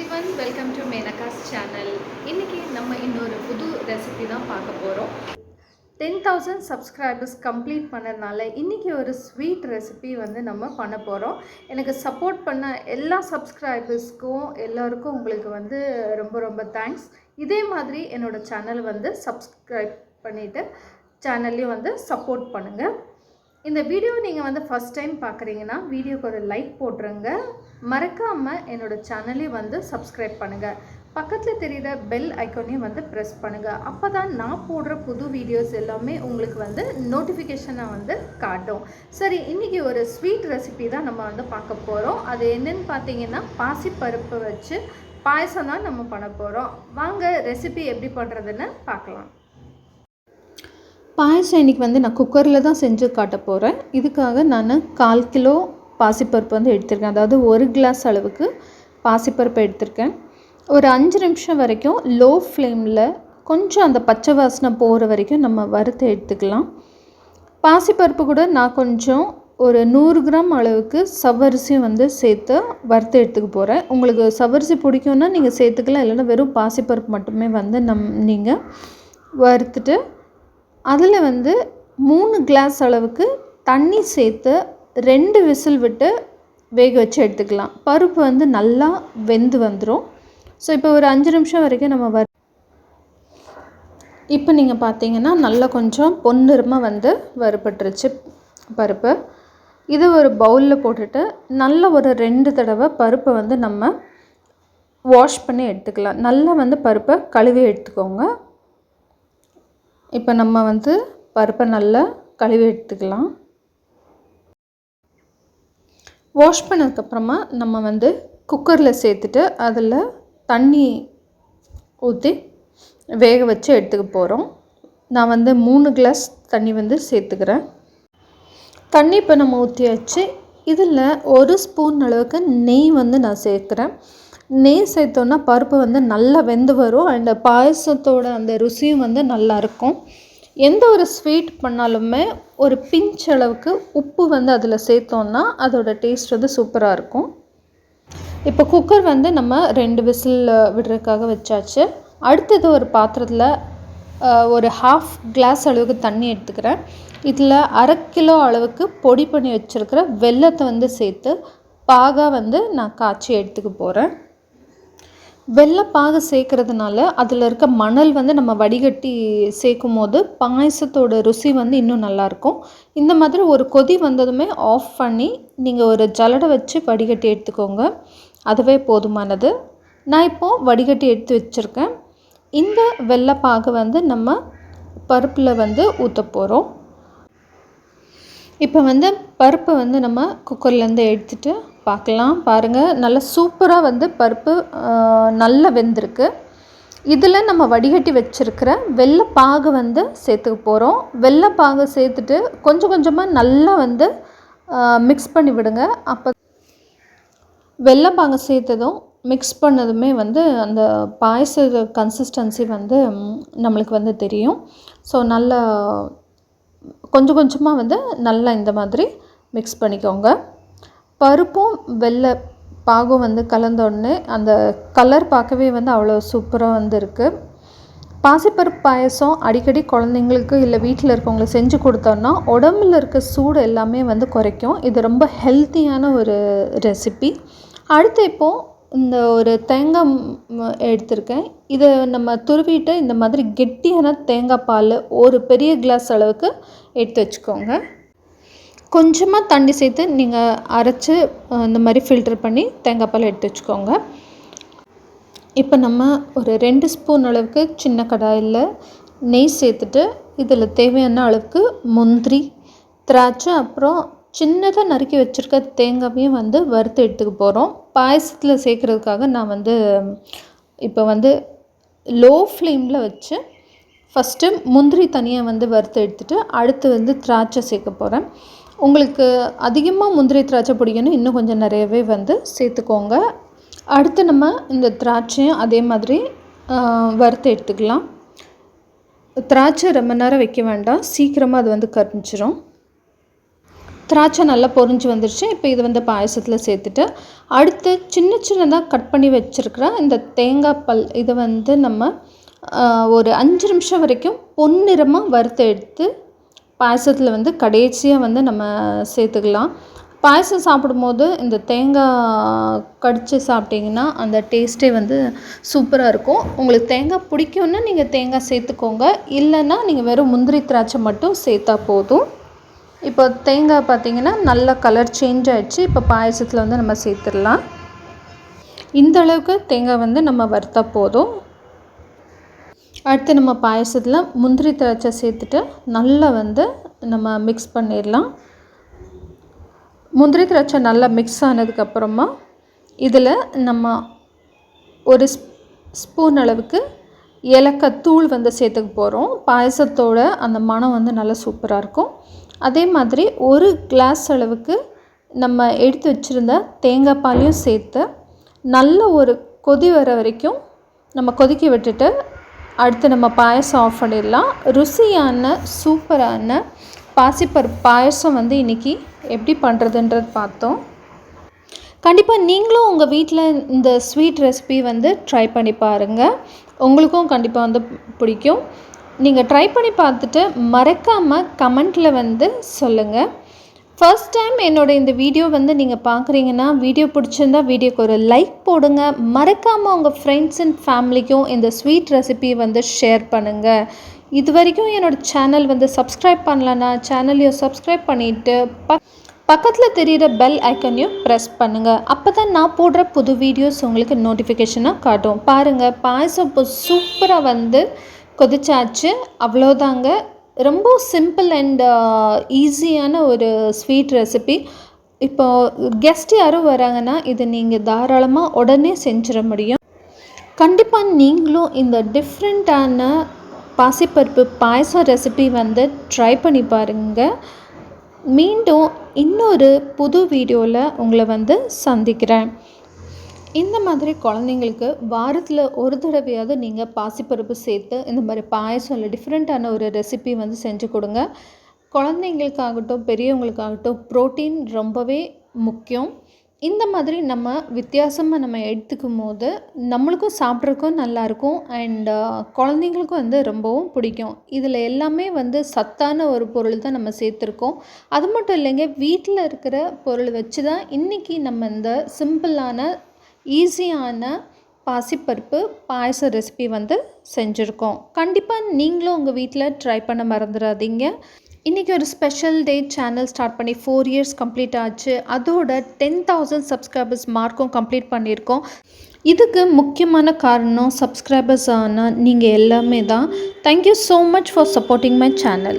Everyone welcome to Menaka's channel இன்றைக்கி நம்ம இன்னொரு புது ரெசிபி தான் பார்க்க போகிறோம் டென் தௌசண்ட் சப்ஸ்கிரைபர்ஸ் கம்ப்ளீட் பண்ணதுனால இன்றைக்கி ஒரு ஸ்வீட் ரெசிபி வந்து நம்ம பண்ண போகிறோம் எனக்கு சப்போர்ட் பண்ண எல்லா சப்ஸ்கிரைபர்ஸ்க்கும் எல்லாருக்கும் உங்களுக்கு வந்து ரொம்ப ரொம்ப தேங்க்ஸ் இதே மாதிரி என்னோடய சேனல் வந்து சப்ஸ்கிரைப் பண்ணிவிட்டு சேனல்லையும் வந்து சப்போர்ட் பண்ணுங்கள் இந்த வீடியோ நீங்கள் வந்து ஃபஸ்ட் டைம் பார்க்குறீங்கன்னா வீடியோக்கு ஒரு லைக் போட்டுருங்க. மறக்காமல் என்னோடய சேனலையும் வந்து சப்ஸ்கிரைப் பண்ணுங்கள் பக்கத்தில் தெரிகிற பெல் ஐக்கோனையும் வந்து ப்ரெஸ் பண்ணுங்கள் அப்போ தான் நான் போடுற புது வீடியோஸ் எல்லாமே உங்களுக்கு வந்து நோட்டிஃபிகேஷனாக வந்து காட்டும். சரி இன்றைக்கி ஒரு ஸ்வீட் ரெசிபி தான் நம்ம வந்து பார்க்க போகிறோம் அது என்னென்னு பார்த்தீங்கன்னா பாசிப்பருப்பு வச்சு பாயசம் தான் நம்ம பண்ண போகிறோம் வாங்க ரெசிபி எப்படி பண்ணுறதுன்னு பார்க்கலாம். பாயசம் இன்றைக்கி வந்து நான் குக்கரில் தான் செஞ்சு காட்ட போகிறேன் இதுக்காக நான் கால் கிலோ பாசிப்பருப்பு வந்து எடுத்திருக்கேன். அதாவது ஒரு கிளாஸ் அளவுக்கு பாசிப்பருப்பு எடுத்திருக்கேன். ஒரு அஞ்சு நிமிஷம் வரைக்கும் லோ ஃப்ளேமில் கொஞ்சம் அந்த பச்சை வாசனை போகிற வரைக்கும் நம்ம வறுத்து எடுத்துக்கலாம். பாசிப்பருப்பு கூட நான் கொஞ்சம் ஒரு நூறு கிராம் அளவுக்கு சவ்வரிசியும் வந்து சேர்த்து வறுத்து எடுத்துக்க போகிறேன் உங்களுக்கு சவ்வரிசி பிடிக்கும்னா நீங்கள் சேர்த்துக்கலாம். இல்லைன்னா வெறும் பாசிப்பருப்பு மட்டுமே வந்து நம் நீங்கள் வறுத்துட்டு அதில் வந்து மூணு கிளாஸ் அளவுக்கு தண்ணி சேர்த்து ரெண்டு விசில் விட்டு வேக வச்சு எடுத்துக்கலாம். பருப்பு வந்து நல்லா வெந்து வந்துடும் ஸோ இப்போ ஒரு அஞ்சு நிமிஷம் வரைக்கும் நம்ம வறு இப்போ நீங்கள் பார்த்தீங்கன்னா நல்லா கொஞ்சம் பொன்னிறமாக வந்து வறுபட்டுருச்சு பருப்பு. இதை ஒரு பவுலில் போட்டுட்டு நல்ல ஒரு ரெண்டு தடவை பருப்பை வந்து நம்ம வாஷ் பண்ணி எடுத்துக்கலாம். நல்லா வந்து பருப்பை கழுவி எடுத்துக்கோங்க. இப்போ நம்ம வந்து பருப்பை நல்லா கழுவி எடுத்துக்கலாம். வாஷ் பண்ணதுக்கப்புறமா நம்ம வந்து குக்கரில் சேர்த்துட்டு அதில் தண்ணி ஊற்றி வேக வச்சு எடுத்துக்க போகிறோம் நான் வந்து மூணு கிளாஸ் தண்ணி வந்து சேர்த்துக்கிறேன். தண்ணி இப்போ நம்ம ஊற்றியாச்சு இதில் ஒரு ஸ்பூன் அளவுக்கு நெய் வந்து நான் சேர்க்குறேன். நெய் சேர்த்தோன்னா பருப்பு வந்து நல்லா வெந்து வரும். அண்ட் பாயசத்தோட அந்த ருசியும் வந்து நல்லாயிருக்கும் எந்த ஒரு ஸ்வீட் பண்ணாலுமே ஒரு பிஞ்ச் அளவுக்கு உப்பு வந்து அதில் சேர்த்தோன்னா அதோடய டேஸ்ட் வந்து சூப்பராக இருக்கும். இப்போ குக்கர் வந்து நம்ம ரெண்டு விசில் விடுறதுக்காக வச்சாச்சு. அடுத்தது ஒரு பாத்திரத்தில் ஒரு ஹாஃப் கிளாஸ் அளவுக்கு தண்ணி எடுத்துக்கிறேன். இதில் அரை கிலோ அளவுக்கு பொடி பண்ணி வச்சுருக்கிற வெள்ளத்தை வந்து சேர்த்து பாகாக வந்து நான் காய்ச்சி எடுத்துக்க போகிறேன் வெள்ளைப்பாகு சேர்க்கறதுனால அதில் இருக்க மணல் வந்து நம்ம வடிகட்டி சேர்க்கும் போது பாயசத்தோட ருசி வந்து இன்னும் நல்லாயிருக்கும் இந்த மாதிரி ஒரு கொதி வந்ததுமே ஆஃப் பண்ணி நீங்கள் ஒரு ஜலடை வச்சு வடிகட்டி எடுத்துக்கோங்க. அதுவே போதுமானது. நான் இப்போது வடிகட்டி எடுத்து வச்சுருக்கேன். இந்த வெள்ளைப்பாகு வந்து நம்ம பருப்பில் வந்து ஊற்ற போகிறோம் இப்போ வந்து பருப்பை வந்து நம்ம குக்கர்லேருந்து எடுத்துகிட்டு பார்க்கலாம். பாருங்கள் நல்லா சூப்பராக வந்து பருப்பு நல்லா வெந்திருக்கு. இதில் நம்ம வடிகட்டி வச்சுருக்கிற வெள்ளைப்பாகு வந்து சேர்த்துக்க போகிறோம் வெள்ளைப்பாகு சேர்த்துட்டு கொஞ்சம் கொஞ்சமாக நல்லா வந்து மிக்ஸ் பண்ணி விடுங்க. அப்போ வெள்ளைப்பாகு சேர்த்ததும் மிக்ஸ் பண்ணதுமே வந்து அந்த பாயச கன்சிஸ்டன்சி வந்து நம்மளுக்கு வந்து தெரியும். ஸோ நல்லா கொஞ்சம் கொஞ்சமாக வந்து நல்லா இந்த மாதிரி மிக்ஸ் பண்ணிக்கோங்க. பருப்பும் வெள்ளை பாகும் வந்து கலந்தோடனே அந்த கலர் பார்க்கவே வந்து அவ்வளோ சூப்பராக வந்து இருக்குது பாசிப்பருப்பு பாயசம் அடிக்கடி குழந்தைங்களுக்கு இல்லை வீட்டில் இருக்கவங்களுக்கு செஞ்சு கொடுத்தோன்னா உடம்புல இருக்க சூடு எல்லாமே வந்து குறைக்கும். இது ரொம்ப ஹெல்த்தியான ஒரு ரெசிபி அடுத்து இப்போது இந்த ஒரு தேங்காய் எடுத்திருக்கேன். இதை நம்ம துருவிட்டு இந்த மாதிரி கெட்டியான தேங்காய் பால் ஒரு பெரிய கிளாஸ் அளவுக்கு எடுத்து வச்சுக்கோங்க. கொஞ்சமாக தண்ணி சேர்த்து நீங்கள் அரைச்சி இந்த மாதிரி ஃபில்டர் பண்ணி தேங்காய் பால் எடுத்து வச்சுக்கோங்க. இப்போ நம்ம ஒரு ரெண்டு ஸ்பூன் அளவுக்கு சின்ன கடாயில் நெய் சேர்த்துட்டு இதில் தேவையான அளவுக்கு முந்திரி திராட்சை அப்புறம் சின்னதாக நறுக்கி வச்சுருக்க தேங்காவையும் வந்து வறுத்து எடுத்துக்க போகிறோம் பாயசத்தில் சேர்க்குறதுக்காக நான் வந்து இப்போ வந்து லோ ஃப்ளேமில் வச்சு ஃபஸ்ட்டு முந்திரி தனியாக வந்து வறுத்து எடுத்துகிட்டு அடுத்து வந்து திராட்சை சேர்க்க போகிறேன் உங்களுக்கு அதிகமாக முந்திரி திராட்சை பிடிக்கணும் இன்னும் கொஞ்சம் நிறையவே வந்து சேர்த்துக்கோங்க. அடுத்து நம்ம இந்த திராட்சையும் அதே மாதிரி வறுத்து எடுத்துக்கலாம். திராட்சை ரொம்ப நேரம் வைக்க வேண்டாம். சீக்கிரமாக அது வந்து கரிஞ்சிரும். திராட்சை நல்லா பொரிஞ்சு வந்துருச்சு. இப்போ இது வந்து பாயசத்தில் சேர்த்துட்டு அடுத்து சின்ன சின்னதாக கட் பண்ணி வச்சுருக்கிற இந்த தேங்காய் பல் இதை வந்து நம்ம ஒரு அஞ்சு நிமிஷம் வரைக்கும் பொன்னிறமாக வறுத்து எடுத்து பாயசத்தில் வந்து கடைசியாக வந்து நம்ம சேர்த்துக்கலாம். பாயசம் சாப்பிடும்போது இந்த தேங்காய் கடித்து சாப்பிட்டிங்கன்னா அந்த டேஸ்ட்டே வந்து சூப்பராக இருக்கும். உங்களுக்கு தேங்காய் பிடிக்கும்னா நீங்கள் தேங்காய் சேர்த்துக்கோங்க. இல்லைன்னா நீங்கள் வெறும் முந்திரி திராட்சை மட்டும் சேர்த்தா போதும். இப்போ தேங்காய் பார்த்தீங்கன்னா நல்ல கலர் சேஞ்ச் ஆகிடுச்சு இப்போ பாயசத்தில் வந்து நம்ம சேர்த்துடலாம். இந்த அளவுக்கு தேங்காய் வந்து நம்ம வறுத்தா போதும். அடுத்து நம்ம பாயசத்தில் முந்திரி திராட்சை சேர்த்துட்டு நல்லா வந்து நம்ம மிக்ஸ் பண்ணிடலாம். முந்திரி திராட்சை நல்லா மிக்ஸ் ஆனதுக்கப்புறமா இதில் நம்ம ஒரு ஸ்பூன் அளவுக்கு ஏலக்காய் தூள் வந்து சேர்த்துக்க போகிறோம் பாயசத்தோட அந்த மனம் வந்து நல்லா சூப்பராக இருக்கும். அதே மாதிரி ஒரு கிளாஸ் அளவுக்கு நம்ம எடுத்து வச்சுருந்த தேங்காய் பாலையும் சேர்த்து நல்ல ஒரு கொதி வர வரைக்கும் நம்ம கொதிக்க விட்டுட்டு அடுத்து நம்ம பாயசம் ஆஃப் பண்ணிடலாம். ருசியான சூப்பரான பாசிப்பருப்பு பாயசம் வந்து இன்றைக்கி எப்படி பண்ணுறதுன்றது பார்த்தோம். கண்டிப்பாக நீங்களும் உங்கள் வீட்டில் இந்த ஸ்வீட் ரெசிபி வந்து ட்ரை பண்ணி பாருங்கள் உங்களுக்கும் கண்டிப்பாக வந்து பிடிக்கும். நீங்கள் ட்ரை பண்ணி பார்த்துட்டு மறக்காமல் கமெண்ட்டில் வந்து சொல்லுங்கள் ஃபர்ஸ்ட் டைம் என்னோட இந்த வீடியோ வந்து நீங்கள் பார்க்குறீங்கன்னா வீடியோ பிடிச்சிருந்தா வீடியோக்கு ஒரு லைக் போடுங்க. மறக்காமல் உங்கள் ஃப்ரெண்ட்ஸ் அண்ட் ஃபேமிலிக்கும் இந்த ஸ்வீட் ரெசிபி வந்து ஷேர் பண்ணுங்கள் இது வரைக்கும் என்னோடய சேனல் வந்து சப்ஸ்கிரைப் பண்ணலன்னா சேனலையும் சப்ஸ்கிரைப் பண்ணிவிட்டு பக் பக்கத்தில் தெரிகிற பெல் ஐக்கனையும் ப்ரெஸ் பண்ணுங்கள் அப்போ தான் நான் போடுற புது வீடியோஸ் உங்களுக்கு நோட்டிஃபிகேஷனாக காட்டும். பாருங்கள் பாயசம் இப்போ சூப்பராக வந்து கொதிச்சாச்சு. அவ்வளோதாங்க ரொம்ப சிம்பிள் அண்ட் ஈஸியான ஒரு ஸ்வீட் ரெசிபி இப்போ கெஸ்ட் யாரும் வராங்கன்னா இதை நீங்கள் தாராளமாக உடனே செஞ்சிட முடியும். கண்டிப்பாக நீங்களும் இந்த டிஃப்ரெண்ட்டான பாசிப்பருப்பு பாயசம் ரெசிபி வந்து ட்ரை பண்ணி பாருங்கள் மீண்டும் இன்னொரு புது வீடியோவில் உங்களை வந்து சந்திக்கிறேன். இந்த மாதிரி குழந்தைங்களுக்கு வாரத்தில் ஒரு தடவையாவது நீங்கள் பாசிப்பருப்பு சேர்த்து இந்த மாதிரி பாயசம் இல்லை டிஃப்ரெண்ட்டான ஒரு ரெசிபி வந்து செஞ்சு கொடுங்க. குழந்தைங்களுக்காகட்டும் பெரியவங்களுக்காகட்டும் ப்ரோட்டீன் ரொம்பவே முக்கியம். இந்த மாதிரி நம்ம வித்தியாசமாக நம்ம எடுத்துக்கும் போது நம்மளுக்கும் சாப்பிட்றதுக்கும் நல்லாயிருக்கும் அண்ட் குழந்தைங்களுக்கும் வந்து ரொம்பவும் பிடிக்கும். இதில் எல்லாமே வந்து சத்தான ஒரு பொருள் தான் நம்ம சேர்த்துருக்கோம். அது மட்டும் இல்லைங்க வீட்டில் இருக்கிற பொருள் வச்சு தான் இன்றைக்கி நம்ம இந்த சிம்பிளான ஈஸியான பாசிப்பருப்பு பாயச ரெசிபி வந்து செஞ்சுருக்கோம். கண்டிப்பாக நீங்களும் உங்கள் வீட்டில் ட்ரை பண்ண மறந்துடாதீங்க இன்றைக்கி ஒரு ஸ்பெஷல் டே சேனல் ஸ்டார்ட் பண்ணி ஃபோர் இயர்ஸ் கம்ப்ளீட் ஆச்சு. அதோட டென் தௌசண்ட் சப்ஸ்கிரைபர்ஸ் மார்க்கும் கம்ப்ளீட் பண்ணியிருக்கோம். இதுக்கு முக்கியமான காரணம் சப்ஸ்கிரைபர்ஸ் ஆனால் நீங்கள் எல்லாமே தான். Thank you so much for supporting my channel